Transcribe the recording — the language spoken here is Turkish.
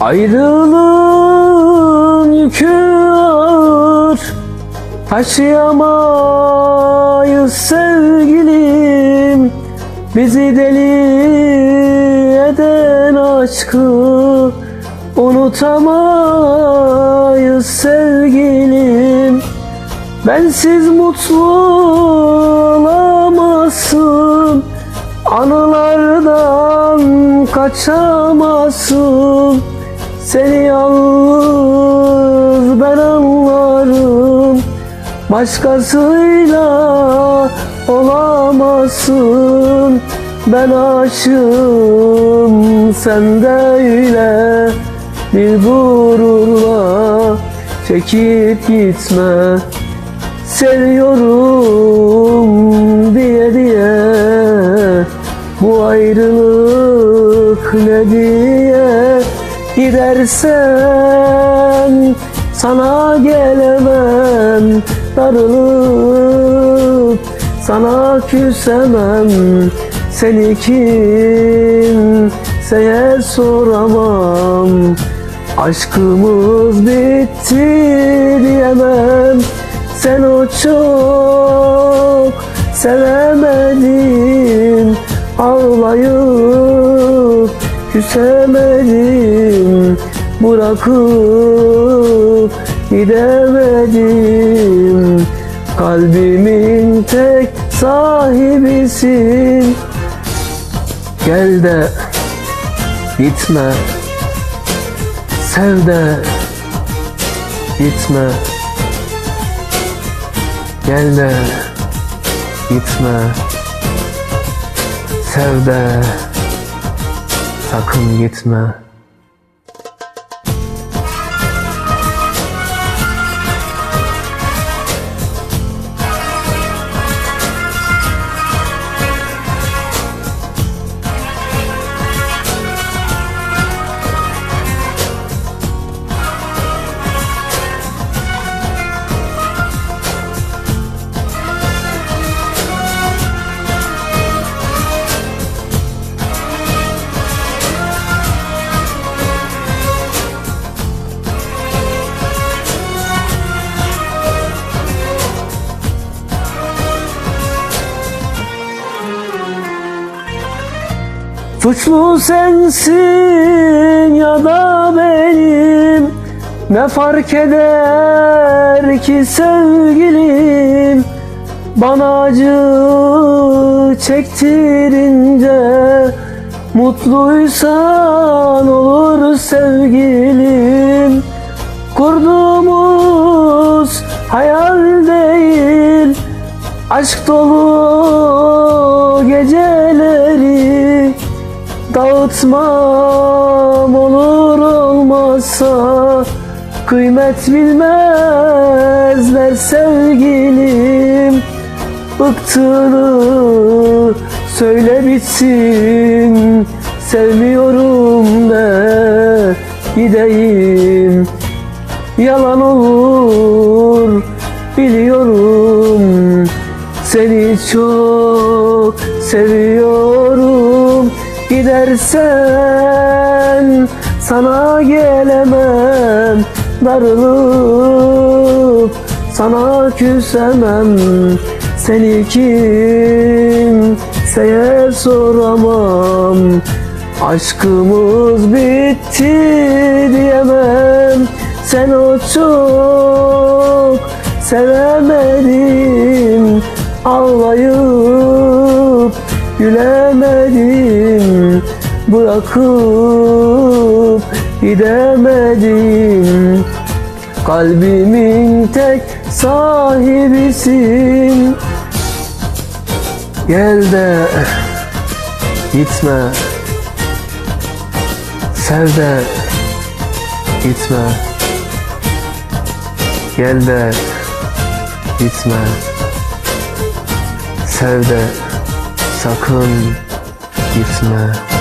Ayrılığın yükü ağır. Taşıyamayız sevgilim. Bizi deli eden aşkı Unutamayız sevgilim. Bensiz mutlu olamazsın. Anılardan kaçamazsın Seni yalnız ben anlarım. Başkasıyla olamazsın. Ben aşığım sen de öyle Bir gururla çekip gitme. Seviyorum diye diye. Bu ayrılık ne diye Gidersen sana gelemem Darılıp sana küsemem. Seni kimseye soramam. Aşkımız bitti diyemem. Sen o çok sevemedin Ağlayıp küsemedim Bırakıp gidemedim. Kalbimin tek sahibisin. Gel de gitme Sev de gitme. Gel de gitme Sev de sakın gitme Suçlu sensin ya da benim. Ne fark eder ki sevgilim? Bana acı çektirince Mutluysan olur sevgilim. Kurduğumuz hayal değil Aşk dolu geceleri Dağıtmam olur olmazsa Kıymet bilmezler sevgilim. Bıktığını söyle bitsin Sevmiyorum de gideyim. Yalan olur biliyorum Seni çok seviyorum Gidersen sana gelemem Darılıp sana küsemem. Seni kimseye soramam Aşkımız bitti diyemem. Sen o çok sevemedim Ağlayıp gülemedim Bırakıp gidemedim. Kalbimin tek sahibisin. Gel de gitme. Sev de gitme. Gel de gitme. Sev de sakın gitme